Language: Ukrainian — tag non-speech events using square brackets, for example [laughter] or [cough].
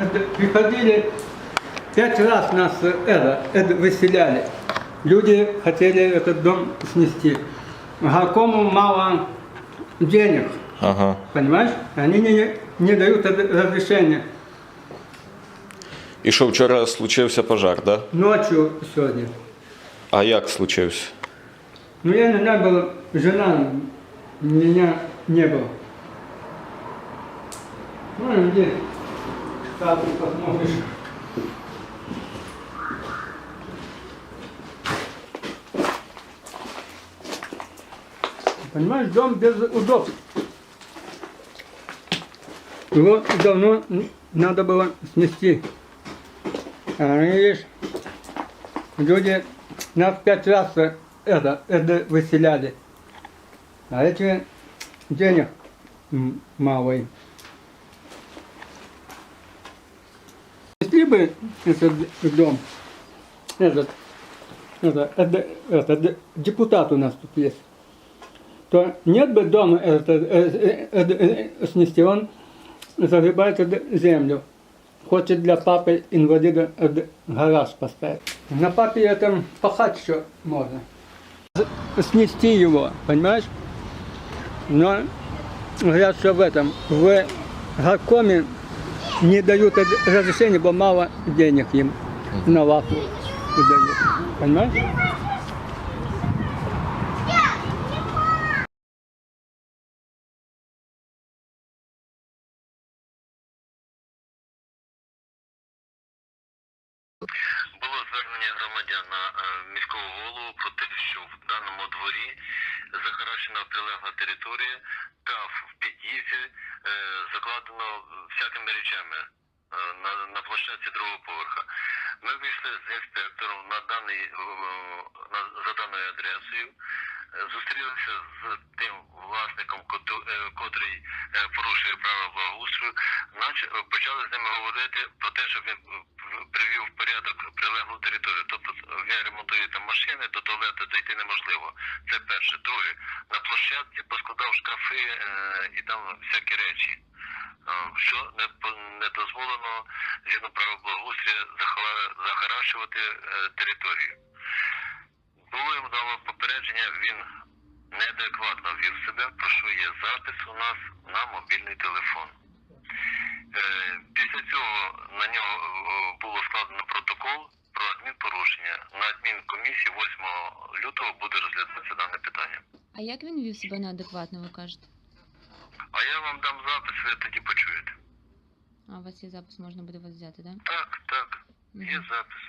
[laughs] приходили, пять раз нас э, это, это выселяли. Люди хотели этот дом снести. Горкому мало денег, Ага. понимаешь? Они не, не дают разрешения. І що вчора случився пожар, да? Ночью сегодня. А як случився? Ну я не был, жена меня не было. Ну, где статус посмотришь. Понимаешь, дом без удобств. Его давно надо было снести. А видишь, люди нас пять раз это, это выселяли. А эти денег мало им. Если бы этот дом, этот, это, это, это, депутат у нас тут есть, то нет бы дома это, э, э, э, э, снести, он загребает землю. Хочет для папы инвалида гараж поставить. На папе этом пахать еще можно. Снести его, понимаешь? Но говорят, что в этом, в горкоме не дают разрешения, бо мало денег им на лапу дают. Понимаешь? Було звернення громадян на е, міського голову про те, що в даному дворі захарашена прилегла територія та в під'їзді е, закладено всякими речами е, на, на площадці другого поверха. Ми вийшли з інспектором на даний е, на, за даною адресою. е, Зустрілися з тим власником, кото- е, котрий е, порушує право благоустрою, нач- почали з ними говорити про те, щоб він е, привів в порядок прилеглу територію. Тобто він ремонтує там машини, до туалету дійти неможливо. Це перше. Друге, на площадці поскладав шкафи е, і там всякі речі, е, що не, не дозволено згідно права благоустрія захара- е, територію. Було йому дало попередження, він неадекватно вів себе, про що є запис у нас на мобільний телефон. Е, Після цього на нього е, було складено протокол про адмінпорушення. На адмінкомісії 8 лютого буде розглядатися дане питання. А як він вів себе неадекватно, ви кажете? А я вам дам запис, ви тоді почуєте. А у вас є запис, можна буде вас взяти, так? Да? Так, так, є запис.